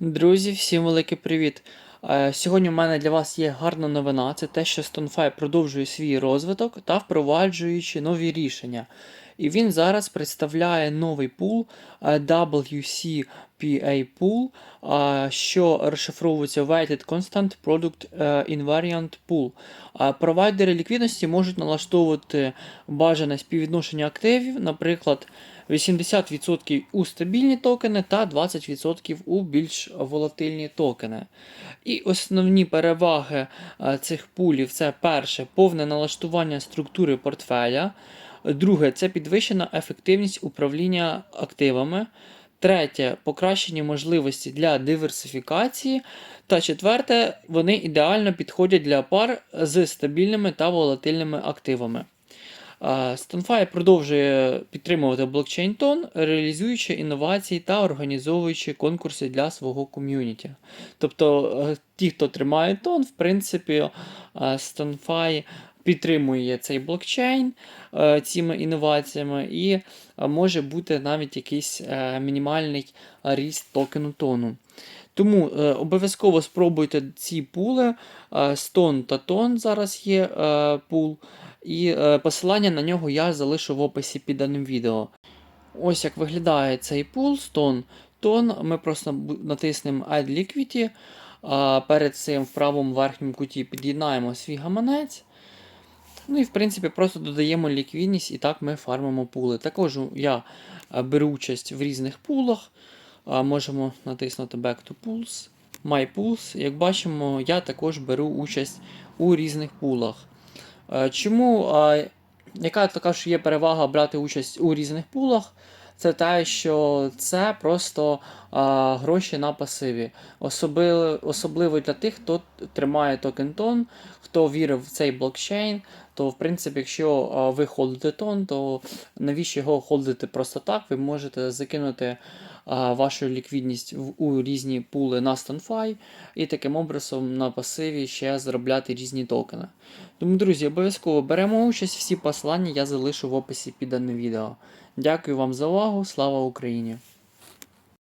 Друзі, всім великий привіт! Е, Сьогодні у мене для вас є гарна новина. Це те, що StoneFi продовжує свій розвиток та впроваджуючи нові рішення. І він зараз представляє новий пул е, WCPA Pool, е, що розшифровується Weighted Constant Product е, Invariant Pool. Провайдери ліквідності можуть налаштовувати бажане співвідношення активів, наприклад, 80% у стабільні токени та 20% у більш волатильні токени. І основні переваги цих пулів це перше повне налаштування структури портфеля. Друге це підвищена ефективність управління активами. Третє покращені можливості для диверсифікації. Та четверте, вони ідеально підходять для пар з стабільними та волатильними активами. StoneFi продовжує підтримувати блокчейн тон, реалізуючи інновації та організовуючи конкурси для свого ком'юніті. Тобто, е, ті, хто тримає тон, в принципі, е, StoneFi підтримує цей блокчейн е, цими інноваціями, і е, може бути навіть якийсь е, мінімальний ріст токену тону. Тому е, обов'язково спробуйте ці пули. Е, Stone та Тон зараз є е, пул. І е, посилання на нього я залишу в описі під даним відео. Ось як виглядає цей пул Stone. Тон. Ми просто натиснемо Add Liquidity. А перед цим в правому верхньому куті під'єднаємо свій гаманець. Ну і в принципі просто додаємо ліквідність і так ми фармимо пули. Також я е, беру участь в різних пулах. Можемо натиснути Back to Pools. My Pools. Як бачимо, я також беру участь у різних пулах. Е, Чому, е, яка така ж є перевага брати участь у різних пулах? Це те, що це просто а, гроші на пасиві. Особливо, особливо для тих, хто тримає токен тон, хто вірив в цей блокчейн. То, в принципі, якщо ви холдите тон, то навіщо його холдити просто так? Ви можете закинути вашу ліквідність у різні пули на StoneFi і таким образом на пасиві ще заробляти різні токени. Тому, друзі, обов'язково беремо участь, всі посилання я залишу в описі під даним відео. Дякую вам за увагу, слава Україні!